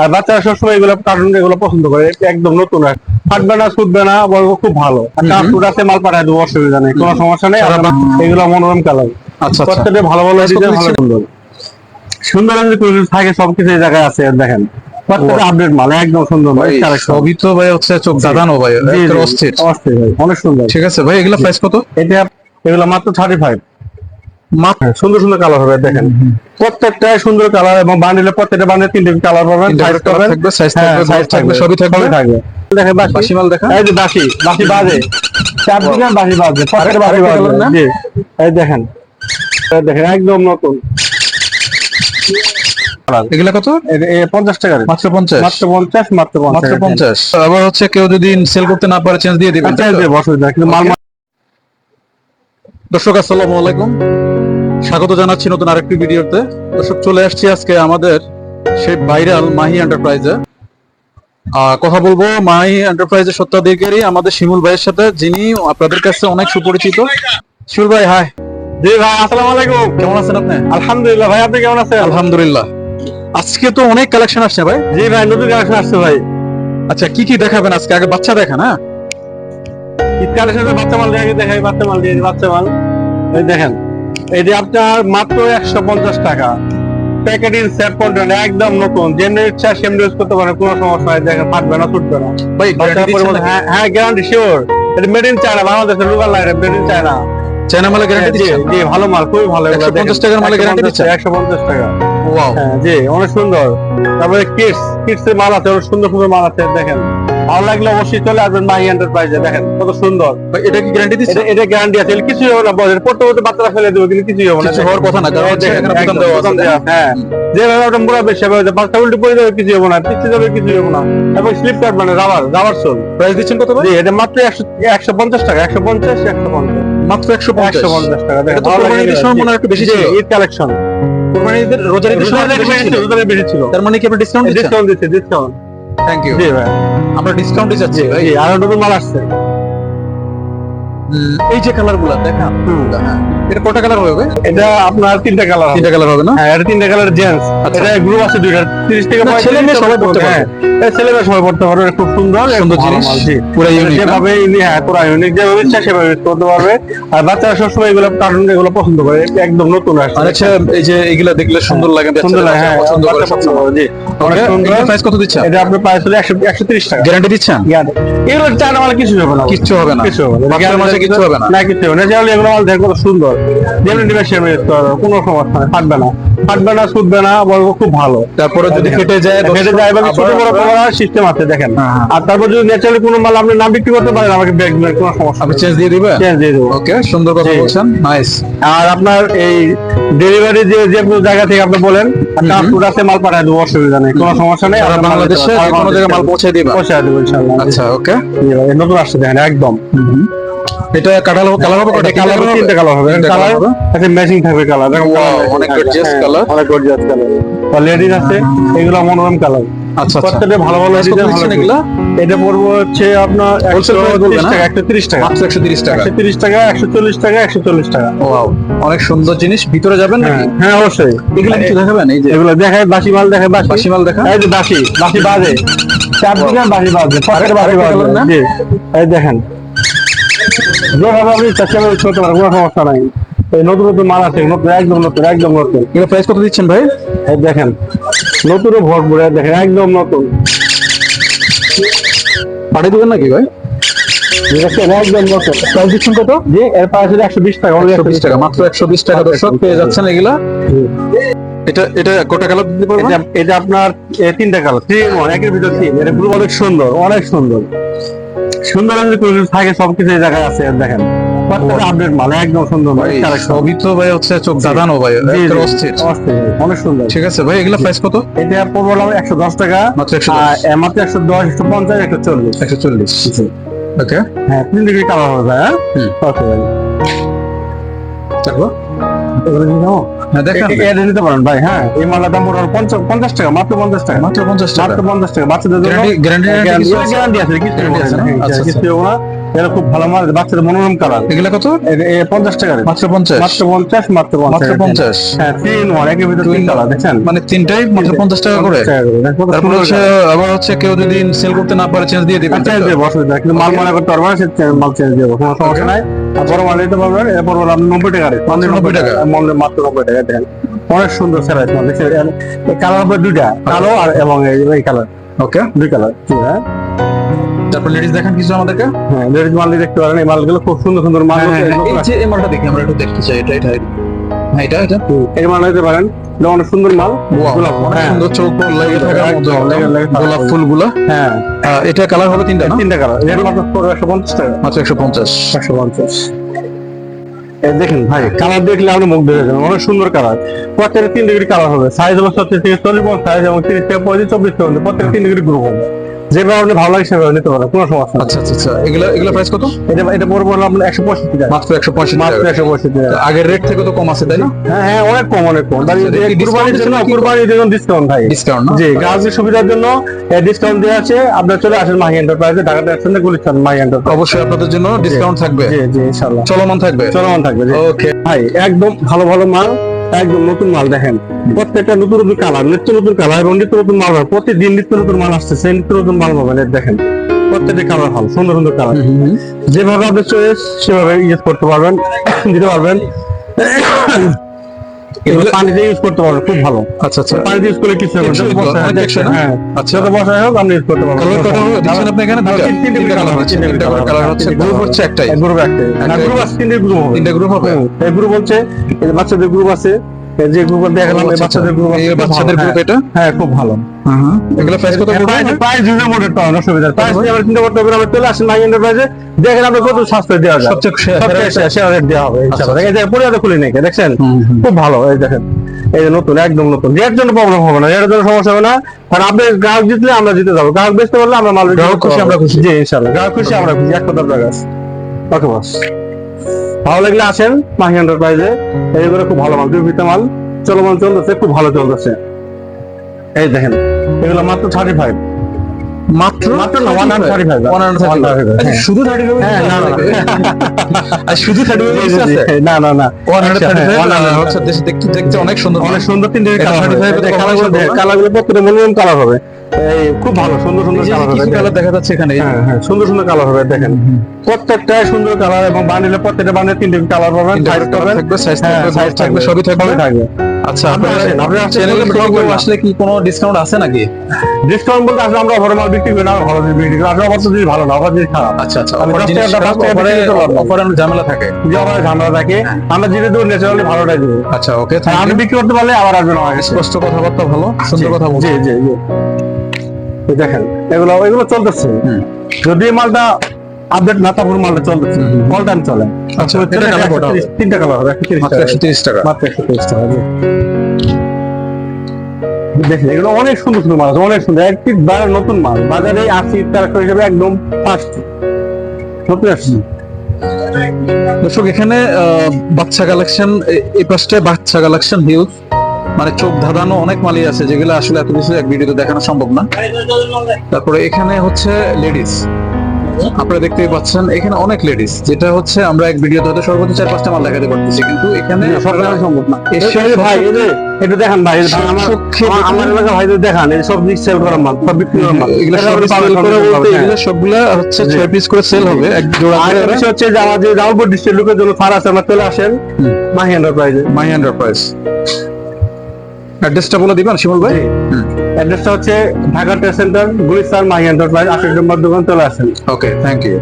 আর বাচ্চারা সবসময় এগুলো কার্টুন এগুলো পছন্দ করে। একদম নতুন আর। ফাটবে না ছুটবে না বলব খুব ভালো। আর কার্টুন আছে মাল পাঠায় দেবো অসুবিধা নেই। কোনো সমস্যা নেই এগুলো মনোরম কালার। আচ্ছা আচ্ছা। প্রত্যেকটা ভালো ভালো ডিজাইন ভালো সুন্দর সুন্দর। থাকে সবকিছু এই জায়গায় আছে দেখেন। প্রত্যেকটা আপডেট মাল একদম সুন্দর ভাই সবই তো ভাই হচ্ছে চোখ দাদানো ভাই একটা অস্থির। অস্থির ভাই অনেক সুন্দর। ঠিক আছে ভাই এগুলো প্রাইস কত? এটা এগুলো মাত্র থার্টি ফাইভ সুন্দর সুন্দর কালার হবে দেখেন। প্রত্যেকটা সুন্দর কালার এবং বান্ডিলে প্রত্যেকটা বান্ডিলে তিনটে কালার পাবেন সাইজ থাকবে, size হ্যাঁ, থাকবে, সবই থাকবে। থাকবে। দেখেন বাসি মাল এই যে বাসি বাসি বাজে। চার বাসি বাজে প্রত্যেকটা বাসি বাজে। জি। এই দেখেন দেখেন একদম নতুন। এগুলা কত? পঞ্চাশ টাকা। মাত্র পঞ্চাশ। মাত্র পঞ্চাশ মাত্র মাত্র পঞ্চাশ। আবার হচ্ছে কেউ যদি সেল করতে না পারে চেঞ্জ দিয়ে দিবেন। দেবো অসুবিধা নেই। কিন্তু মাল দর্শক আসসালামু আলাইকুম। স্বাগত জানাচ্ছি নতুন আরেকটি ভিডিওতে। দর্শক চলে আসছি আজকে আমাদের সেই ভাইরাল মাহি এন্টারপ্রাইজে। কথা বলব মাহি এন্টারপ্রাইজের সত্ত্বাধিকারী আমাদের শিমুল ভাইয়ের সাথে যিনি আপনাদের কাছে অনেক সুপরিচিত। শিমুল ভাই হাই জি ভাই আসসালামু আলাইকুম। কেমন আছেন আপনি? আলহামদুলিল্লাহ ভাই আপনি কেমন আছেন? আলহামদুলিল্লাহ। আজকে তো অনেক কালেকশন আসছে ভাই। জি ভাই নতুন কালেকশন আসছে ভাই। আচ্ছা কি কি দেখাবেন আজকে? আগে বাচ্চা দেখান হ্যাঁ? ঈদ কালেকশনে বাচ্চা মাল দেখে দেখাই বাচ্চা মাল দিয়ে বাচ্চা মাল। দেখেন এই যে আপনার মাত্র একশো পঞ্চাশ টাকা। প্যাকেটিং সেট কন্টেন্ট একদম নতুন। যেমনি ইচ্ছা সেমনি ইউজ করতে পারেন কোনো সমস্যা নাই দেখেন ফাটবে না ছুটবে না। ভাই হ্যাঁ হ্যাঁ গ্যারান্টি শিওর এটা মেড ইন চায়না বাংলাদেশের local line made in China China মালে গ্যারান্টি জি দিচ্ছেন? জি ভালো মাল খুবই ভালো। 150 টাকার মালে guarantee দিচ্ছে? একশো পঞ্চাশ টাকা। ওয়াও হ্যাঁ জি অনেক সুন্দর। তারপরে কিডস কিডস এর মাল আছে অনেক সুন্দর সুন্দর মাল আছে দেখেন। ভালো লাগলে অবশ্যই চলে আসবেন মাই এন্টারপ্রাইজে দেখেন কত সুন্দর। এটা কি গ্যারান্টি দিচ্ছে? এটা এটা গ্যারান্টি আছে এর হবে না বলেন পড়তে বাচ্চারা ফেলে দেবে কিন্তু কিছুই হবে না। হওয়ার কথা না, কারণ হ্যাঁ। যেভাবে ওটা বাচ্চা উল্টে পড়ে যাবে কিছু হবে না। পিছিয়ে যাবে কিছু হবে না। এবং স্লিপ কাট মানে রাবার রাবার সোল প্রাইস দিচ্ছেন কত ভাই? এটা মাত্র একশো একশো পঞ্চাশ টাকা একশো পঞ্চাশ একশো পঞ্চাশ। মাত্র একশো একশো পঞ্চাশ টাকা মনে হয় একটু বেশি ঈদ কালেকশন কোরবানি ঈদের রোজার ঈদের সময় একটু বেশি ছিল। তার মানে কি আপনি ডিসকাউন্ট ডিসকাউন্ট দিচ্ছে ডিসকাউন্ট থ্যাংক ইউ জি ভাই। আমরা ডিসকাউন্টই চাচ্ছি ভাই। আর নতুন মাল আসছে। এই যে কালারগুলা দেখান। হ্যাঁ। এটা কটা কালার হবে? এটা আপনার তিনটা কালার তিনটা কালার হবে না? হ্যাঁ এটা তিনটা কালার জেন্টস আচ্ছা। এটা গ্রুপ আছে দুইটা 30 থেকে 35 ছেলে মেয়ে সবাই পড়তে হ্যাঁ ছেলে মেয়ে সবাই পড়তে পারবে খুব সুন্দর সুন্দর জিনিস। পুরো ইউনিক যেভাবে হ্যাঁ পুরো ইউনিক যেভাবে ইচ্ছা সেভাবে করতে পারবে। আর বাচ্চারা সবসময় এগুলো কার্টুন এগুলো পছন্দ করে একদম নতুন আসছে। আচ্ছা এই যে এগুলা দেখলে সুন্দর লাগে সুন্দর লাগে হ্যাঁ পছন্দ করে। করে, জি। অনেক সুন্দর? প্রাইস কত দিচ্ছেন? এটা আপনার প্রাইস হলো 100 130 টাকা। গ্যারান্টি দিচ্ছেন? এগুলো মাল কিছু হবে না। হবে না। কিছু হবে না। মাঝে হবে না। না কিছু হবে না। মাল দেখো সুন্দর। যেমন নিবে সেমনি ইউজ করা কোনো সমস্যা নেই ফাটবে না। ফাটবে না ছুটবে না খুব ভালো। তারপরে যদি দেখেন। ফেটে যায় ফেটে যায় বা ছোট বড় করার সিস্টেম আছে দেখেন। হ্যাঁ, হ্যাঁ। আর তারপর যদি ন্যাচারালি কোনো মাল আপনি না বিক্রি করতে পারেন আমাকে ব্যাগ দিবেন কোনো সমস্যা নেই। চেঞ্জ দিয়ে দিবেন চেঞ্জ দিয়ে দেবো। ওকে সুন্দর কথা বলছেন নাইস আর আপনার এই ডেলিভারি যে যে জায়গা থেকে আপনি বলেন মাল পাঠায় দেবো অসুবিধা নেই কোনো সমস্যা নেই। বাংলাদেশে। কোনো জায়গায় মাল পৌঁছে দিবেন পৌঁছে দেবো ইনশাআল্লাহ। আচ্ছা ওকে নতুন আসছে দেখেন একদম। এটা কালার কালার হবে কটা? কালার কালার তিনটা কালার হবে কালার? আছে ম্যাচিং থাকবে কালার। দেখো অনেক gorgeous হ্যাঁ, অনেক গর্জিয়াস কালার লেডিস আছে এগুলো মনোরম কালার আচ্ছা আচ্ছা। প্রত্যেকটা ভালো ভালো ডিজাইন ভালো এগুলা? এটা পড়ব হচ্ছে আপনার বলবেন, টাকা? একশো তিরিশ টাকা। মাত্র একশো তিরিশ টাকা। একশো তিরিশ টাকা একশো চল্লিশ টাকা একশো চল্লিশ টাকা। ওয়াও অনেক সুন্দর জিনিস। ভিতরে যাবেন নাকি? হ্যাঁ হ্যাঁ অবশ্যই। এগুলো একটু দেখাবেন? এই যে এগুলো দেখায় বাসি মাল দেখায় বাসি। বাসি মাল দেখা? এই যে বাসি বাসি বাজে। চার দিকে বাসি বাজে বাসি বাজে। এই দেখেন। যেভাবে আপনি চেষ্টা করে করতে পারেন কোনো সমস্যা নাই। এই নতুন নতুন মাল আছে নতুন একদম নতুন একদম নতুন। এগুলো প্রাইস কত দিচ্ছেন ভাই? এই দেখেন নতুন ভোট ভরে দেখেন একদম নতুন। পাঠিয়ে দিবেন নাকি ভাই? একদম নতুন। প্রাইস দিচ্ছেন কত? জি এর প্রাইস হলো একশো বিশ টাকা only একশো বিশ টাকা মাত্র একশো বিশ টাকা দর্শক পেয়ে যাচ্ছেন এগুলা? জি। এটা এটা কটা কালার দিতে পারবেন? এটা আপনার তিনটা কালার একের ভিতর তিন এটা পুরো অনেক সুন্দর অনেক সুন্দর। সুন্দর কোনো থাকে সবকিছু এই জায়গায় আছে দেখেন। আপডেট মাল একদম সুন্দর ভাই সবই তো ভাই হচ্ছে চোখ দাদানো ভাই অস্থির অনেক সুন্দর। ঠিক আছে ভাই এগুলা প্রাইস কত? এটা পড়ব একশো দশ টাকা। মাত্র একশো মাত্র একশো দশ একশো পঞ্চাশ একশো চল্লিশ। একশো চল্লিশ। ওকে। হ্যাঁ তিন ডিগ্রি কালার হবে ভাই হ্যাঁ ওকে ভাই। তারপর? এগুলো এটা নিতে পারেন ভাই হ্যাঁ এই মালটার দাম ওর পঞ্চাশ টাকা মাত্র পঞ্চাশ টাকা। মাত্র পঞ্চাশ টাকা। মাত্র পঞ্চাশ টাকা বাচ্চাদের জন্য গ্যারান্টি গ্যারান্টি আছে কিছু আছে। আচ্ছা, এটা খুব ভালো মাল বাচ্চাদের মনোরম কালার। এগুলা কত? পঞ্চাশ টাকা। মাত্র পঞ্চাশ? মাত্র পঞ্চাশ মাত্র মাত্র পঞ্চাশ? হ্যাঁ তিন ওয়ান একের ভিতরে তিন কালার দেখছেন? মানে তিনটাই মাত্র পঞ্চাশ টাকা করে? 50 টাকা করে। দেখো কত তারপরে হচ্ছে আবার হচ্ছে কেউ যদি সেল করতে না পারে চেঞ্জ দিয়ে দিবেন আচ্ছা, চেঞ্জ দেবো অসুবিধা কিন্তু মাল মনে করতে পারব সে মাল চেঞ্জ দেবো কোনো সমস্যা নাই। আর বড় মাল নিতে পারবেন এরপর আপনি নব্বই টাকা রেট মাত্র নব্বই টাকা মনে মাত্র নব্বই টাকা দেখেন। অনেক সুন্দর মাল দেখছেন? কালার দুইটা কালো আর এবং এই কালার। ওকে দুই কালার হ্যাঁ তারপর লেডিস দেখান কিছু আমাদেরকে। হ্যাঁ লেডিস মাল দেখতে পারেন এই মালগুলো খুব সুন্দর সুন্দর মাল হ্যাঁ, হ্যাঁ, এই যে এই মালটা দেখি আমরা একটু দেখতে চাই এটা এটা হ্যাঁ এটা এটা। এই মাল নিতে পারেন এটা অনেক সুন্দর মাল। গোলাপ, হ্যাঁ। সুন্দর চোখ লেগে থাকার মতো গোলাপ। ফুলগুলো। হ্যাঁ। এটা কালার হবে তিনটা তিনটা কালারের মাত্র পড়বে একশো পঞ্চাশ টাকা। মাত্র একশো পঞ্চাশ। একশো পঞ্চাশ। দেখেন ভাই কালার দেখলে আপনি মুখ ধরে যাবেন। অনেক সুন্দর কালার প্রত্যেকটা তিন ডিগ্রি কালার হবে। সাইজ হবে সত্যি থেকে চল্লিশ সাইজ এবং তিরিশ থেকে পঁয়ত্রিশ চব্বিশ পর্যন্ত। প্রত্যেকটা তিন ডিগ্রি গ্রুপ হবে। যেভাবে আপনি ভালো লাগে সেভাবে নিতে পারেন কোনো সমস্যা আচ্ছা আচ্ছা এগুলা এগুলা প্রাইস কত? এটা এটা পড়বে আপনার একশো পঁয়ষট্টি টাকা। মাত্র একশো পঁয়ষট্টি মাত্র একশো পঁয়ষট্টি টাকা। আগের রেট থেকে তো কম আছে তাই না? হ্যাঁ হ্যাঁ অনেক কম অনেক কম। আচ্ছা, কুরবানির জন্য কুরবানির জন্য ডিসকাউন্ট ভাই। ডিসকাউন্ট জি গ্রাহকের সুবিধার জন্য ডিসকাউন্ট দেওয়া আছে। আপনার চলে আসেন মাহি এন্টারপ্রাইজে ঢাকাতে আসছেন গুলিস্তান মাহি এন্টারপ্রাইজ অবশ্যই আপনাদের জন্য ডিসকাউন্ট থাকবে। জি জি ইনশাআল্লাহ। চলমান থাকবে। চলমান থাকবে ওকে ভাই একদম ভালো ভালো মাল। একদম নতুন মাল দেখেন। প্রত্যেকটা নতুন নতুন কালার নিত্য নতুন কালার এবং নিত্য নতুন মাল পাবেন প্রতিদিন নিত্য নতুন মাল আসছে নিত্য নতুন মাল পাবেন। দেখেন প্রত্যেকটা কালার ভালো সুন্দর সুন্দর কালার যেভাবে আপনি চয়েস সেভাবে ইউজ করতে পারবেন দিতে পারবেন। এগুলো পানিতে ইউজ করতে পারবেন খুব ভালো। আচ্ছা আচ্ছা। পানিতে ইউজ করলে কিছু হবে না। হয়, আচ্ছা। তো বসা হোক আপনি ইউজ করতে পারবেন। কালার কথা দিচ্ছেন আপনি এখানে দুটো তিনটে কালার হচ্ছে তিনটে কালার হচ্ছে গ্রুপ হচ্ছে একটাই। গ্রুপ একটাই। না গ্রুপ আছে তিনটে গ্রুপ হবে তিনটা গ্রুপ হবে। এই গ্রুপ হচ্ছে বাচ্চাদের গ্রুপ আছে যে গ্রুপ দেখালাম আচ্ছা, বাচ্চাদের গ্রুপ বাচ্চাদের গ্রুপ এটা? হ্যাঁ খুব ভালো। এগুলো প্রাইস কত পড়বে? প্রাইস রিজনেবল পাওয়া অসুবিধা প্রাইস নিয়ে আমরা চিন্তা করতে হবে আমরা চলে আসেন মাই এন্টারপ্রাইজে দেখেন আপনি কত সাশ্রয় দেওয়া যায়। সবচেয়ে সেরা- রেট দেওয়া হবে ইনশাআল্লাহ এই যে পরিয়াতে খুলে নেই দেখছেন। খুব ভালো এই দেখেন। এই যে নতুন একদম নতুন। এর জন্য প্রবলেম হবে না এর জন্য সমস্যা হবে না। কারণ আপনি গ্রাহক জিতলে আমরা জিতে যাব। গ্রাহক বেচতে পারলে আমরা মাল গ্রাহক খুশি, আমরা খুশি। জি ইনশাআল্লাহ। গ্রাহক খুশি আমরা খুশি। এক কথা ওকে বস। ভালো লাগলে আসেন মাহি এন্টারপ্রাইজে এইগুলো খুব ভালো মাল দুর্বৃত্ত মাল। চলমান চলতেছে, খুব ভালো চলতেছে। এই দেখেন, এগুলো মাত্র থার্টি ফাইভ মাত্র মাত্র না, 135 135 আচ্ছা, হ্যাঁ। শুধু 35 হ্যাঁ, না, না। শুধু 35 আছে? না না না। 135 হ্যাঁ, হচ্ছে দেখতে দেখতে অনেক সুন্দর অনেক সুন্দর তিনটে এটা কালার 35 হবে এর কম কালারগুলো কালারগুলো প্রত্যেকটা মনোরম কালার হবে। খুব ভালো সুন্দর সুন্দর কালার হবে কালার দেখা যাচ্ছে এখানে হ্যাঁ হ্যাঁ সুন্দর সুন্দর কালার হবে দেখেন। প্রত্যেকটাই সুন্দর কালার এবং প্রত্যেকটা তিনটে কালার পাবেন তিনটা সাইজ colour থাকবে সাইজ হ্যাঁ, থাকবে size size থাকবে সবই থাকবে। সবই থাকবে। আচ্ছা আপনার। আসলে কি কোনো ডিসকাউন্ট আছে নাকি? ডিসকাউন্ট বলতে আসলে আমরা বিক্রি করি না বিক্রি করি। আসলে জিনিস ভালো না জিনিস খারাপ। আচ্ছা আচ্ছা অফার জিনিস অফারে ঝামেলা থাকে। যে আমার ঝামেলা থাকে। আমরা যেটা দেবো ন্যাচারালি ভালোটাই দেবো। আচ্ছা ওকে আমি বিক্রি করতে পারলে আবার আসবেন আমার স্পষ্ট কথাবার্তা ভালো সুন্দর কথা বলছি জি জি। দেখেন এগুলো এগুলো চলতেছে। যদি মালটা আপডেট না তারপর মালটা চলতেছে। অল টাইম চলে। আচ্ছা, চলে এটা colour কটা হবে? 130 তিনটা কালার হবে টাকা। মাত্র টাকা দেখেন এগুলো অনেক সুন্দর সুন্দর মাল অনেক সুন্দর। একটি বাজার নতুন মাল। বাজারে হিসেবে একদম ফার্স্ট নতুন আসছি। দর্শক এখানে বাচ্চা কালেকশন এই পাশটায় বাচ্চা কালেকশন হিউজ মানে চোখ ধাঁধানো অনেক মালই আছে যেগুলো আসলে এত কিছু এক ভিডিওতে দেখানো সম্ভব না। তারপরে এখানে হচ্ছে লেডিস আপনারা দেখতেই পাচ্ছেন এখানে অনেক লেডিস যেটা হচ্ছে আমরা এক ভিডিওতে হয়তো সর্বোচ্চ চার পাঁচটা মাল দেখাতে পারতেছি কিন্তু এখানে সম্ভব না। ভাই একটু দেখান ভাই আমার এলাকার ভাইদের দেখান এই সব দিক সেল করা মাল সব বিক্রি করা মাল। এগুলো। সবগুলা হচ্ছে ছয় পিস করে সেল হবে এক জোড়া আর বিষয় হচ্ছে যে আমার যে রাউন্ড ডিস্ট্রিক্ট লোকের জন্য ফার আছে আমরা চলে আসেন হুম। মাহি এন্টারপ্রাইজে মাই এন্টারপ্রাইজ অ্যাড্রেসটা বলে দিবেন শিমুল ভাই? জি। অ্যাড্রেসটা হচ্ছে Dhaka test centre Gulistan Mahi enterprise আশির নম্বর দোকান চলে আসেন। Okay thank you